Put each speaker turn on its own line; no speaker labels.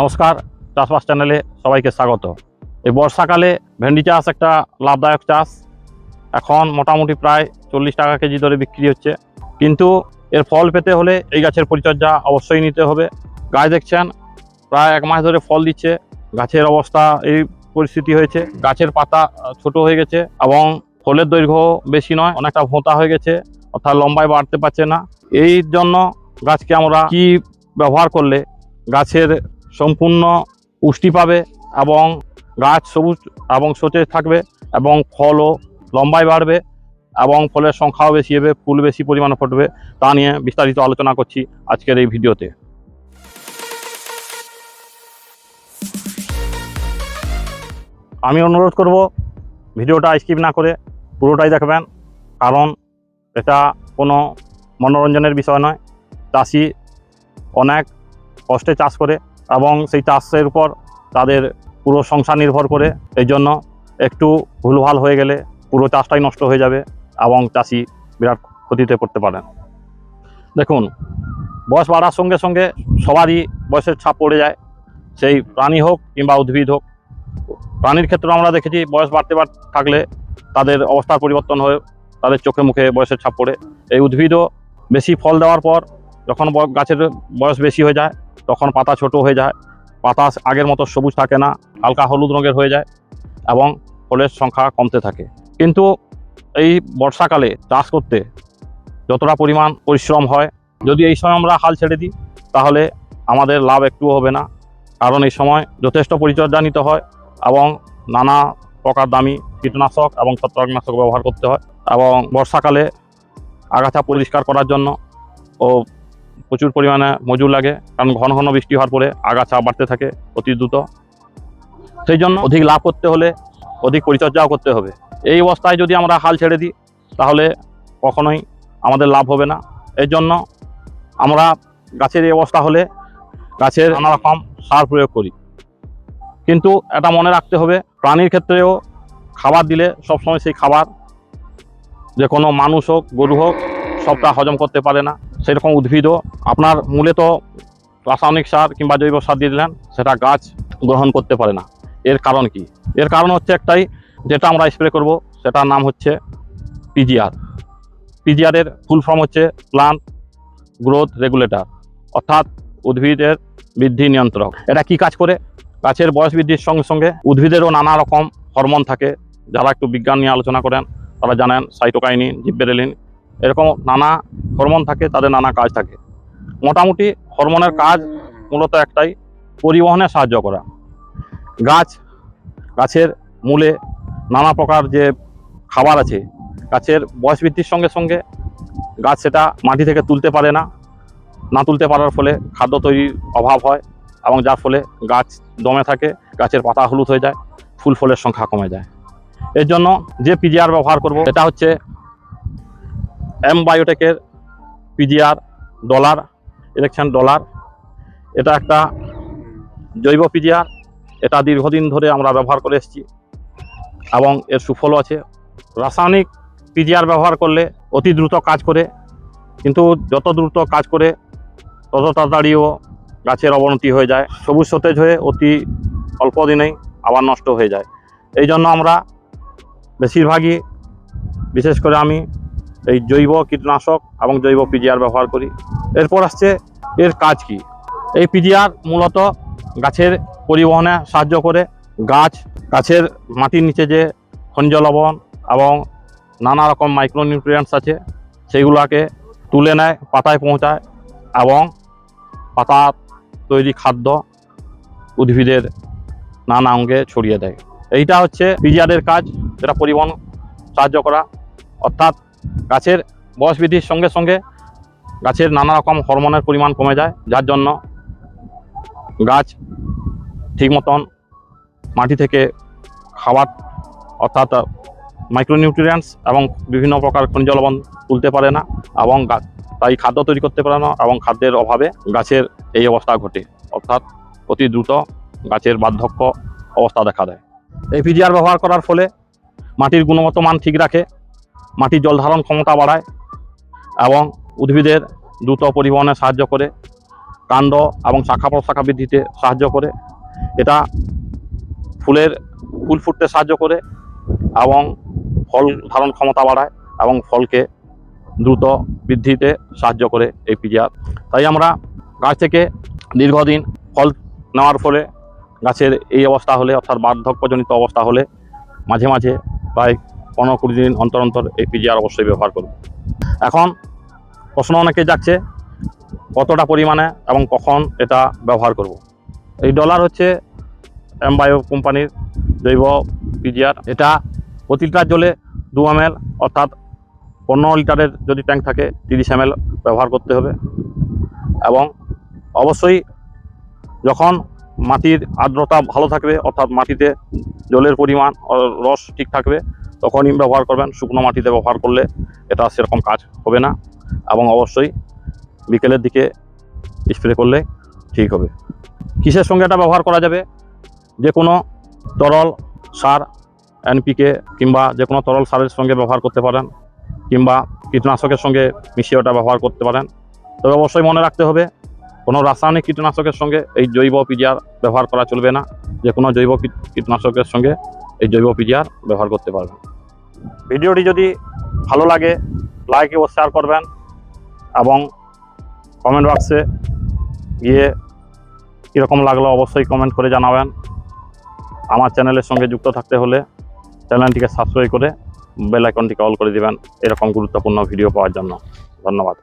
নমস্কার, চাষবাস চ্যানেলে সবাইকে স্বাগত। এই বর্ষাকালে ভেন্ডি চাষ একটা লাভদায়ক চাষ। এখন মোটামুটি প্রায় চল্লিশ টাকা কেজি দরে বিক্রি হচ্ছে। কিন্তু এর ফল পেতে হলে এই গাছের পরিচর্যা অবশ্যই নিতে হবে। গাছ দেখছেন, প্রায় এক মাস ধরে ফল দিচ্ছে। গাছের অবস্থা এই পরিস্থিতি হয়েছে। গাছের পাতা ছোট হয়ে গেছে এবং ফলের দৈর্ঘ্য বেশি নয়, অনেকটা ভোঁতা হয়ে গেছে। অর্থাৎ লম্বায় বাড়তে পারছে না। এই জন্য গাছকে আমরা কি ব্যবহার করলে গাছের সম্পূর্ণ পুষ্টি পাবে এবং গাছ সবুজ এবং সতেজ থাকবে এবং ফলও লম্বায় বাড়বে এবং ফলের সংখ্যাও বেশি হবে, ফুল বেশি পরিমাণে ফুটবে, তা নিয়ে বিস্তারিত আলোচনা করছি আজকের এই ভিডিওতে। আমি অনুরোধ করব, ভিডিওটা স্কিপ না করে পুরোটাই দেখবেন, কারণ এটা কোনো মনোরঞ্জনের বিষয় নয়। চাষি অনেক কষ্টে চাষ করে এবং সেই চাষের উপর তাদের পুরো সংসার নির্ভর করে, এই জন্য একটু ভুলভাল হয়ে গেলে পুরো চাষটাই নষ্ট হয়ে যাবে এবং চাষি বিরাট ক্ষতিতে পড়তে পারেন দেখুন, বয়স বাড়ার সঙ্গে সঙ্গে সবারই বয়সের ছাপ পড়ে যায়। সেই প্রাণী হোক কিংবা উদ্ভিদ হোক, প্রাণীর ক্ষেত্রে আমরা দেখেছি বয়স বাড়তে বাড়তে থাকলে তাদের অবস্থার পরিবর্তন হয়ে তাদের চোখে মুখে বয়সের ছাপ পড়ে। এই উদ্ভিদও বেশি ফল দেওয়ার পর যখন গাছের বয়স বেশি হয়ে যায় তখন পাতা ছোট হয়ে যায়, পাতা আগের মতো সবুজ থাকে না, হালকা হলুদ রঙের হয়ে যায় এবং ফলের সংখ্যা কমতে থাকে। কিন্তু এই বর্ষাকালে চাষ করতে যতটা পরিমাণ পরিশ্রম হয়, যদি এই সময় আমরা হাল ছেড়ে দিই, তাহলে আমাদের লাভ একটুও হবে না। কারণ এই সময় যথেষ্ট পরিচর্যা নিতে হয় এবং নানা প্রকার দামি কীটনাশক এবং ছত্রাকনাশক ব্যবহার করতে হয় এবং বর্ষাকালে আগাছা পরিষ্কার করার জন্য ও প্রচুর পরিমাণে মজুর লাগে, কারণ ঘন ঘন বৃষ্টি হওয়ার পরে আগাছা বাড়তে থাকে অতি দ্রুত। সেই জন্য অধিক লাভ করতে হলে অধিক পরিচর্যাও করতে হবে। এই অবস্থায় যদি আমরা হাল ছেড়ে দিই, তাহলে কখনোই আমাদের লাভ হবে না। এর জন্য আমরা গাছের এই অবস্থা হলে গাছের নানা রকম সার প্রয়োগ করি। কিন্তু এটা মনে রাখতে হবে, প্রাণীর ক্ষেত্রেও খাবার দিলে সবসময় সেই খাবার যে কোনো মানুষ হোক, গরু হোক, সবটা হজম করতে পারে না। সেরকম উদ্ভিদও আপনার মূলে তো রাসায়নিক সার কিংবা জৈব সার দিয়ে দিলেন, সেটা গাছ গ্রহণ করতে পারে না। এর কারণ কি? এর কারণ হচ্ছে একটাই, যেটা আমরা স্প্রে করব, সেটার নাম হচ্ছে পিজিআর পিজিআরের ফুল ফর্ম হচ্ছে প্লান্ট গ্রোথ রেগুলেটর অর্থাৎ উদ্ভিদের বৃদ্ধি নিয়ন্ত্রক। এটা কি কাজ করে? গাছের বয়স বৃদ্ধির সঙ্গে সঙ্গে উদ্ভিদেরও নানা রকম হরমোন থাকে। যারা একটু বিজ্ঞান নিয়ে আলোচনা করেন, তারা জানেন সাইটোকাইনিন জিব্বেরেলিন এরকম নানা হরমোন থাকে, তাদের নানা কাজ থাকে। মোটামুটি হরমোনের কাজ মূলত একটাই, পরিবহনে সাহায্য করা। গাছ, গাছের মূলে নানা প্রকার যে খাবার আছে, গাছের বয়স বৃদ্ধির সঙ্গে সঙ্গে গাছ সেটা মাটি থেকে তুলতে পারে না। না তুলতে পারার ফলে খাদ্য তৈরির অভাব হয় এবং যার ফলে গাছ দমে থাকে, গাছের পাতা হলুদ হয়ে যায়, ফুল ফলের সংখ্যা কমে যায়। এর জন্য যে পিজিআর ব্যবহার করব এটা হচ্ছে এম বায়োটেকের পিজিআর ডলার ইলেকশন ডলার এটা একটা জৈব পিজিআর এটা দীর্ঘদিন ধরে আমরা ব্যবহার করে এসেছি এবং এর সুফলও আছে। রাসায়নিক পিজিআর ব্যবহার করলে অতি দ্রুত কাজ করে, কিন্তু যত দ্রুত কাজ করে, তত তাড়াতাড়িও গাছের অবনতি হয়ে যায়, সবুজ সতেজ হয়ে অতি অল্প দিনেই আবার নষ্ট হয়ে যায়। এই জন্য আমরা বেশিরভাগই, বিশেষ করে আমি এই জৈব কীটনাশক এবং জৈব পিজিআর ব্যবহার করি। এরপর আসছে এর কাজ কি? এই পিজিআর মূলত গাছের পরিবহনে সাহায্য করে। গাছ গাছের মাটির নিচে যে খনিজ লবণ এবং নানা রকম মাইক্রোনিউট্রিয়েন্টস আছে সেইগুলোকে তুলে নেয়, পাতায় পৌঁছায় এবং পাতার তৈরি খাদ্য উদ্ভিদের নানা অঙ্গে ছড়িয়ে দেয়। এইটা হচ্ছে পিজিআরের কাজ, যেটা পরিবহন সাহায্য করা। অর্থাৎ গাছের বয়স বৃদ্ধির সঙ্গে সঙ্গে গাছের নানা রকম হরমোনের পরিমাণ কমে যায়, যার জন্য গাছ ঠিক মতন মাটি থেকে খাবার অর্থাৎ মাইক্রোনিউট্রিয়েন্টস এবং বিভিন্ন প্রকার খনিজ লবণ তুলতে পারে না এবং তাই খাদ্য তৈরি করতে পারে না এবং খাদ্যের অভাবে গাছের এই অবস্থা ঘটে। অর্থাৎ অতি দ্রুত গাছের বার্ধক্য অবস্থা দেখা দেয়। এই পিজিআর ব্যবহার করার ফলে মাটির গুণগত মান ঠিক রাখে মাটির জল ধারণ ক্ষমতা বাড়ায় এবং উদ্ভিদের দ্রুত পরিবহনে সাহায্য করে, কাণ্ড এবং শাখা প্রশাখা বৃদ্ধিতে সাহায্য করে। এটা ফুলের, ফুল ফুটতে সাহায্য করে এবং ফল ধারণ ক্ষমতা বাড়ায় এবং ফলকে দ্রুত বৃদ্ধিতে সাহায্য করে এই পিজিআর তাই আমরা গাছ থেকে দীর্ঘদিন ফল নেওয়ার ফলে গাছের এই অবস্থা হলে, অর্থাৎ বার্ধক্যজনিত অবস্থা হলে মাঝে মাঝে প্রায় পনেরো কুড়ি দিন অন্তর অন্তর এই পিজিআর অবশ্যই ব্যবহার করব। এখন প্রশ্ন অনেকে যাচ্ছে কতটা পরিমাণে এবং কখন এটা ব্যবহার করব। এই ডলার হচ্ছে এমবায়ো কোম্পানির জৈব পিজিআর এটা প্রতি লিটার জলে দু এম অর্থাৎ পনেরো লিটারের যদি ট্যাঙ্ক থাকে, তিরিশ এম ব্যবহার করতে হবে। এবং অবশ্যই যখন মাটির আর্দ্রতা ভালো থাকবে, অর্থাৎ মাটিতে জলের পরিমাণ রস ঠিক থাকবে, তখনই ব্যবহার করবেন, শুকনো মাটিতে ব্যবহার করলে এটা সেরকম কাজ হবে না এবং অবশ্যই বিকেলের দিকে স্প্রে করলে ঠিক হবে। কিসের সঙ্গে এটা ব্যবহার করা যাবে? যে কোনো তরল সার এনপিকে কিংবা যে কোনো তরল সারের সঙ্গে ব্যবহার করতে পারেন, কিংবা কীটনাশকের সঙ্গে মিশিয়ে ওটা ব্যবহার করতে পারেন। তবে অবশ্যই মনে রাখতে হবে কোনো রাসায়নিক কীটনাশকের সঙ্গে এই জৈব পিজিআর ব্যবহার করা চলবে না, যে কোনো জৈব কীটনাশকের সঙ্গে এই জৈব পিজিআর ব্যবহার করতে পারবেন ভিডিওটি যদি ভালো লাগে লাইক ও শেয়ার করবেন এবং কমেন্ট বক্সে গিয়ে কীরকম লাগল অবশ্যই কমেন্ট করে জানাবেন। আমার চ্যানেলের সঙ্গে যুক্ত থাকতে হলে চ্যানেলটিকে সাবস্ক্রাইব করে বেল আইকনটিকে অল করে দিবেন, এরকম গুরুত্বপূর্ণ ভিডিও পাওয়ার জন্য। ধন্যবাদ।